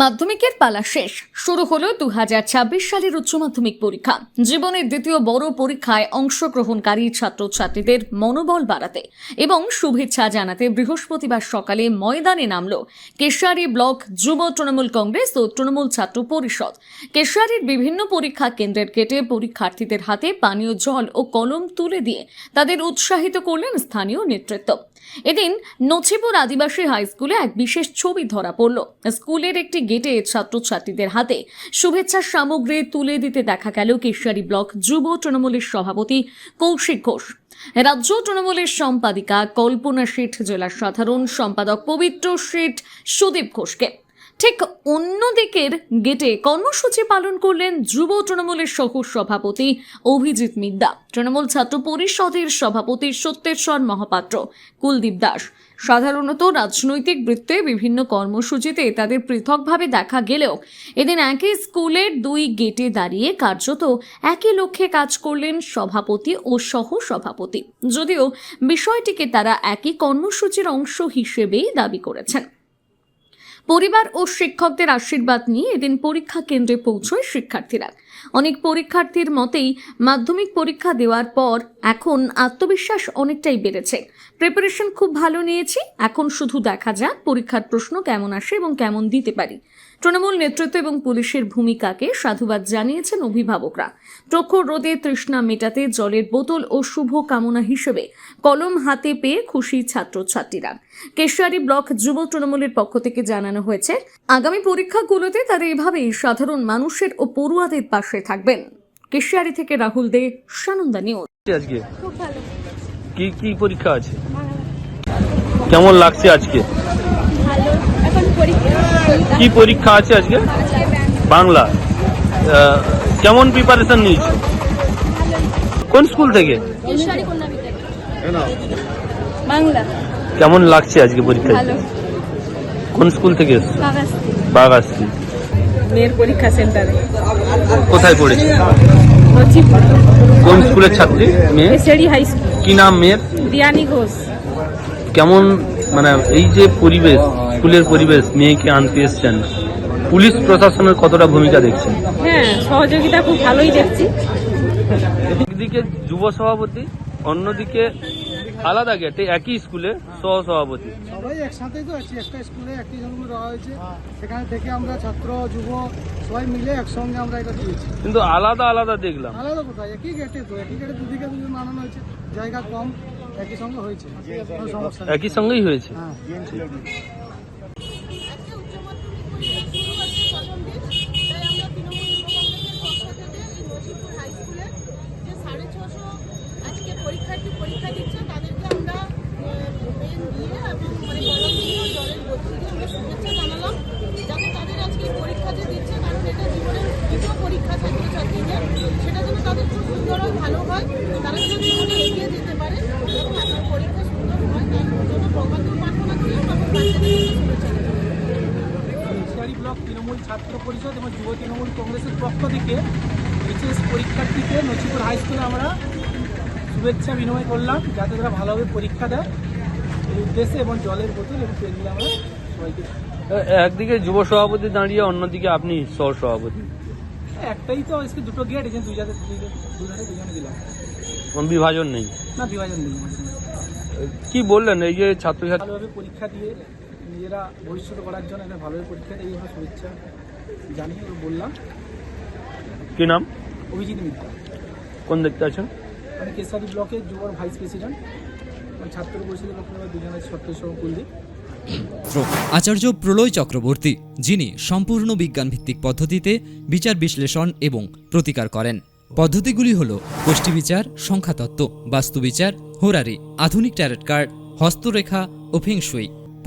মাধ্যমিকের পালা শেষ। শুরু হলো দু হাজার ছাব্বিশ সালের উচ্চ মাধ্যমিক পরীক্ষা। জীবনের দ্বিতীয় বড় পরীক্ষায় অংশগ্রহণকারী ছাত্রছাত্রীদের মনোবল বাড়াতে এবং শুভেচ্ছা জানাতে বৃহস্পতিবার সকালে ময়দানে নামল কেশিয়ারি ব্লক যুব তৃণমূল কংগ্রেস ও তৃণমূল ছাত্র পরিষদ। কেশিয়ারির বিভিন্ন পরীক্ষা কেন্দ্রের কেটে পরীক্ষার্থীদের হাতে পানীয় জল ও কলম তুলে দিয়ে তাদের উৎসাহিত করলেন স্থানীয় নেতৃত্ব। এদিন নছিপুর আদিবাসী হাই স্কুলে এক বিশেষ ছবি ধরা পড়ল। স্কুলের একটি গেটে ছাত্রছাত্রীদের হাতে শুভেচ্ছার সামগ্রী তুলে দিতে দেখা গেল কেশিয়ারি ব্লক যুব তৃণমূলের সভাপতি কৌশিক ঘোষ। রাজ্য তৃণমূলের সম্পাদিকা কল্পনা শেঠ, জেলার সাধারণ সম্পাদক পবিত্র শেঠ সুদীপ ঘোষকে। ঠিক অন্যদিকের গেটে কর্মসূচি পালন করলেন যুব তৃণমূলের সহ সভাপতি অভিজিৎ মিদ্দা। তৃণমূল ছাত্র পরিষদের সভাপতি সত্যেশ্বর মহাপাত্র, কুলদীপ দাস। সাধারণত রাজনৈতিক বৃত্তে বিভিন্ন কর্মসূচিতে তাদের পৃথকভাবে দেখা গেলেও এদিন একই স্কুলের দুই গেটে দাঁড়িয়ে কার্যত একই লক্ষ্যে কাজ করলেন সভাপতি ও সহ সভাপতি যদিও বিষয়টিকে তারা একই কর্মসূচির অংশ হিসেবেই দাবি করেছেন। পরিবার ও শিক্ষকদের আশীর্বাদ নিয়ে এদিন পরীক্ষা কেন্দ্রে পৌঁছয় শিক্ষার্থীরা। অনেক পরীক্ষার্থীর মতেই মাধ্যমিক পরীক্ষা দেওয়ার পর এখন আত্মবিশ্বাস অনেকটাই বেড়েছে। প্রিপারেশন খুব ভালো নিয়েছি। এখন শুধু দেখা যাক পরীক্ষার প্রশ্ন কেমন আসে এবং কেমন দিতে পারি। তৃণমূল নেতৃত্ব এবং পুলিশের ভূমিকাকে সাধুবাদ জানিয়েছেন অভিভাবকরা। প্রখর রোদে তৃষ্ণা মেটাতে জলের বোতল ও শুভ কামনা হিসেবে কলম হাতে পেয়ে খুশি ছাত্রছাত্রীরা। কেশিয়ারি ব্লক যুব তৃণমূলের পক্ষ থেকে জানানো হয়েছে আগামী পরীক্ষাগুলোতে তারা এভাবেই সাধারণ মানুষের ও পড়ুয়াদের পাশে থাকবেন। কেশিয়ারি থেকে রাহুল দে সানন্দা নিউজ। আজকে? খুব ভালো। কি কি পরীক্ষা আছে? কেমন লাগছে আজকে? কি পরীক্ষা আছে আজকে? বাংলা। কেমন প্রিপারেশন নিয়েছো? কোন স্কুল থেকে? বাংলা। কেমন লাগছে আজকে পরীক্ষা? কোন স্কুল থেকে বাগাস্তি। মেয়ের পরীক্ষা সেন্টারে। কোথায় পড়েছে? কোন স্কুলের ছাত্রী? মেয়ে? High school. কি নাম মেয়ের? দিয়ানি ঘোষ। কেমন মানে এই যে পরিবেশ স্কুলের পরিবেশ মেয়েকে আনতে এসছেন পুলিশ প্রশাসনের কতটা ভূমিকা দেখছেন? হ্যাঁ সহযোগিতা খুব ভালোই দেখছি। একদিকে যুব সভাপতি অন্যদিকে আলাদা গেটে একই স্কুলে সহ সভাপতি সবাই একসাথেই তো আছি একটা স্কুলে একই জন্ম দেওয়া হয়েছে। সেখানে থেকে আমরা ছাত্র যুব সবাই মিলে একসঙ্গে আমরা এটা দিয়েছি। কিন্তু আলাদা আলাদা দেখলাম। আলাদা কোথায়? একই গেটে তো একই গেটে দুদিকে মানানো বানানো হয়েছে। জায়গা কম একই সঙ্গে হয়েছে। একই সঙ্গেই হয়েছে। হ্যাঁ আজকে উচ্চ মাধ্যমিক পরীক্ষা শুরু হচ্ছে প্রথম দিন তাই আমরা তৃণমূল যুব কংগ্রেসের পক্ষ থেকে এই নসিপুর হাই স্কুলে যে সাড়ে ছশো আজকে পরীক্ষার্থী পরীক্ষা দিচ্ছে তাদেরকে আমরা পেন দিয়ে এবং মানে কলম দিয়ে জলের বোতল দিয়ে আমরা শুভেচ্ছা জানালাম যাতে তাদের আজকে পরীক্ষা যে দিচ্ছে কারণ এটা জীবনের দ্বিতীয় পরীক্ষা ছাত্রছাত্রীদের সেটা যেন তাদের খুব সুন্দর হয় ভালো হয় তারা যেন জীবনে এগিয়ে যেতে পারে এবং আপনার পরীক্ষা সুন্দর হয় তার জন্য ভগবানকে প্রার্থনা করলাম এবং বাচ্চাদের শুভেচ্ছা জানালাম ইসলারি ব্লক তৃণমূল ছাত্র পরিষদ এবং যুব তৃণমূল কংগ্রেসের পক্ষ থেকে এইচএস পরীক্ষার্থীকে নচিপুর হাই স্কুলে আমরা শুভেচ্ছা বিনিময় করলাম যাতে তারা ভালোভাবে পরীক্ষা দেয়। এই উদ্দেশ্যে এবং জলের বোতল এবং পেনগুলো আমরা সবাইকে একদিকে যুব সভাপতি দাঁড়িয়ে অন্যদিকে আপনি সহ সভাপতি। একটাই তো আজকে দুটো গেট এজেন্ট দুই জায়গায় দুজনে দুজনে দিলাম। বিভাজন নেই। না বিভাজন নেই। কি বললেন? এই যে ছাত্রছাত্রী ভালোভাবে পরীক্ষা দিয়ে নিজেরা ভবিষ্যৎ করার জন্য একটা ভালোভাবে পরীক্ষা দিয়ে আমরা শুভেচ্ছা জানিয়ে ও বললাম। কি নাম? অভিজিৎ মিত্র। কোন দেখতে আছেন? আমি কেশারি ব্লকের যুব ভাইস প্রেসিডেন্ট। এবং ছাত্র পরিষদের পক্ষ থেকে দুজনের সত্য কুলদীপ। আচার্য প্রলয় চক্রবর্তী যিনি সম্পূর্ণ বিজ্ঞানভিত্তিক পদ্ধতিতে বিচার বিশ্লেষণ এবং প্রতিকার করেন। পদ্ধতিগুলি হল গোষ্ঠী বিচার সংখ্যাতত্ত্ব বাস্তুবিচার হোরারি আধুনিক ট্যারেট কার্ড হস্তরেখা ও ফেংশুই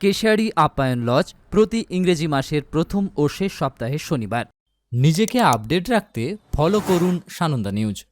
কেশিয়ারি আপ্যায়ন লজ প্রতি ইংরেজি মাসের প্রথম ও শেষ সপ্তাহে শনিবার। নিজেকে আপডেট রাখতে ফলো করুন সানন্দা নিউজ।